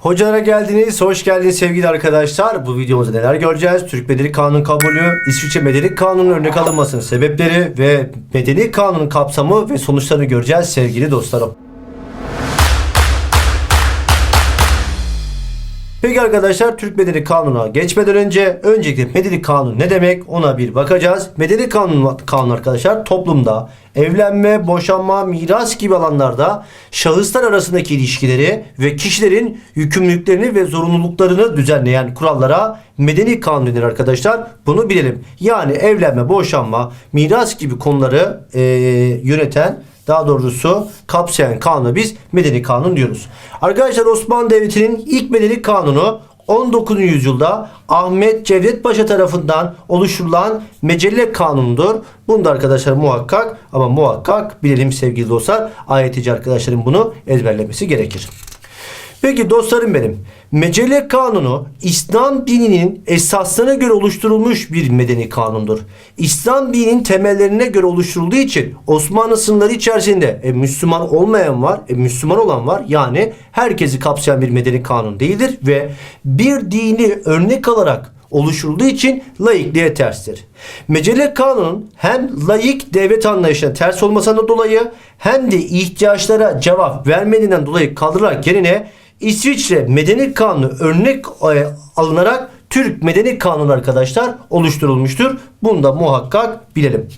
Hocalara geldiniz, hoş geldiniz sevgili arkadaşlar. Bu videomuzda neler göreceğiz? Türk Medeni Kanun kabulü, İsviçre Medeni Kanunun örnek alınmasının sebepleri ve Medeni Kanunun kapsamı ve sonuçlarını göreceğiz sevgili dostlarım. Peki arkadaşlar Türk Medeni Kanunu'na geçmeden önce öncelikle Medeni Kanun ne demek ona bir bakacağız. Medeni Kanun, kanun arkadaşlar toplumda evlenme, boşanma, miras gibi alanlarda şahıslar arasındaki ilişkileri ve kişilerin yükümlülüklerini ve zorunluluklarını düzenleyen kurallara Medeni Kanun denir arkadaşlar. Bunu bilelim. Yani evlenme, boşanma, miras gibi konuları eee, yöneten daha doğrusu kapsayan kanuna biz medeni kanun diyoruz. Arkadaşlar Osmanlı Devleti'nin ilk medeni kanunu 19. yüzyılda Ahmet Cevdet Paşa tarafından oluşturulan Mecelle Kanunu'dur. Bunu da arkadaşlar muhakkak ama muhakkak bilelim sevgili dostlar. Ayetici arkadaşların bunu ezberlemesi gerekir. Peki dostlarım benim. Mecelle Kanunu İslam dininin esaslarına göre oluşturulmuş bir medeni kanundur. İslam dininin temellerine göre oluşturulduğu için Osmanlı sınırları içerisinde e, Müslüman olmayan var, e, Müslüman olan var. Yani herkesi kapsayan bir medeni kanun değildir ve bir dini örnek alarak oluşturulduğu için laikliğe terstir. Mecelle Kanunun hem laik devlet anlayışına ters olmasından dolayı hem de ihtiyaçlara cevap vermediğinden dolayı kaldırılarak yerine İsviçre Medeni Kanunu örnek e, alınarak Türk Medeni Kanunu arkadaşlar oluşturulmuştur. Bunu da muhakkak bilelim.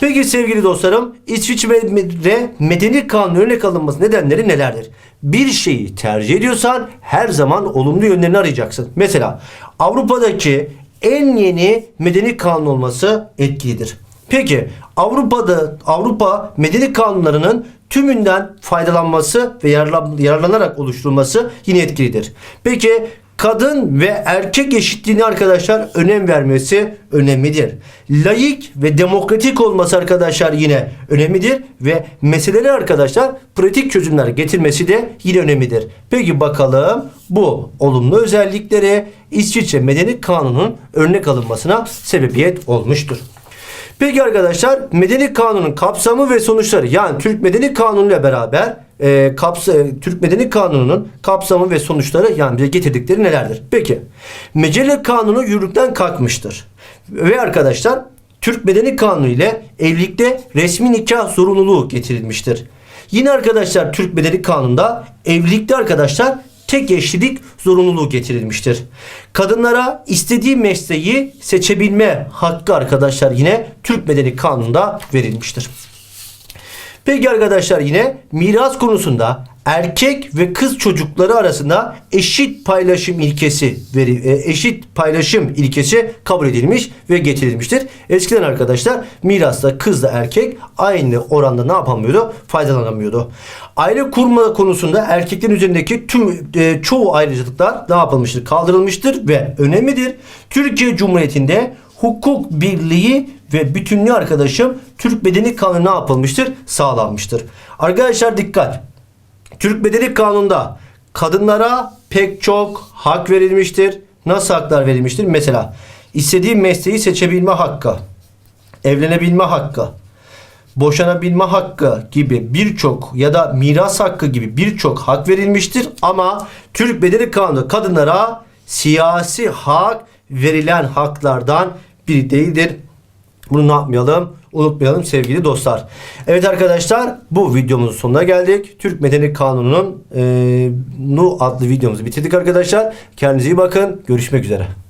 Peki sevgili dostlarım İsviçre Medeni Kanunu örnek alınması nedenleri nelerdir? Bir şeyi tercih ediyorsan her zaman olumlu yönlerini arayacaksın. Mesela Avrupa'daki en yeni medeni kanun olması etkilidir. Peki Avrupa'da Avrupa medeni kanunlarının tümünden faydalanması ve yararlan- yararlanarak oluşturulması yine etkilidir. Peki kadın ve erkek eşitliğine arkadaşlar önem vermesi önemlidir. Layık ve demokratik olması arkadaşlar yine önemlidir ve meseleleri arkadaşlar pratik çözümler getirmesi de yine önemlidir. Peki bakalım bu olumlu özellikleri İsviçre Medeni Kanunu'nun örnek alınmasına sebebiyet olmuştur. Peki arkadaşlar Medeni Kanun'un kapsamı ve sonuçları yani Türk Medeni Kanunu ile beraber e, kapsa, Türk Medeni Kanunu'nun kapsamı ve sonuçları yani bize getirdikleri nelerdir? Peki Mecelle Kanunu yürürlükten kalkmıştır. Ve arkadaşlar Türk Medeni Kanunu ile evlilikte resmi nikah zorunluluğu getirilmiştir. Yine arkadaşlar Türk Medeni Kanunu'nda evlilikte arkadaşlar tek eşlilik zorunluluğu getirilmiştir. Kadınlara istediği mesleği seçebilme hakkı arkadaşlar yine Türk Medeni Kanunu'nda verilmiştir. Peki arkadaşlar yine miras konusunda erkek ve kız çocukları arasında eşit paylaşım ilkesi veri, e, eşit paylaşım ilkesi kabul edilmiş ve getirilmiştir. Eskiden arkadaşlar mirasta kızla erkek aynı oranda ne yapamıyordu? Faydalanamıyordu. Aile kurma konusunda erkeklerin üzerindeki tüm e, çoğu ayrıcalıklar ne yapılmıştır? Kaldırılmıştır ve önemlidir. Türkiye Cumhuriyeti'nde hukuk birliği ve bütünlüğü arkadaşım Türk Medeni Kanunu ne yapılmıştır? Sağlanmıştır. Arkadaşlar dikkat. Türk Medeni Kanunu'nda kadınlara pek çok hak verilmiştir. Nasıl haklar verilmiştir? Mesela istediği mesleği seçebilme hakkı, evlenebilme hakkı, boşanabilme hakkı gibi birçok ya da miras hakkı gibi birçok hak verilmiştir. Ama Türk Medeni Kanunu kadınlara siyasi hak verilen haklardan biri değildir. Bunu ne yapmayalım? Unutmayalım sevgili dostlar. Evet arkadaşlar bu videomuzun sonuna geldik. Türk Medeni Kanunu'nun e, Nu adlı videomuzu bitirdik arkadaşlar. Kendinize iyi bakın. Görüşmek üzere.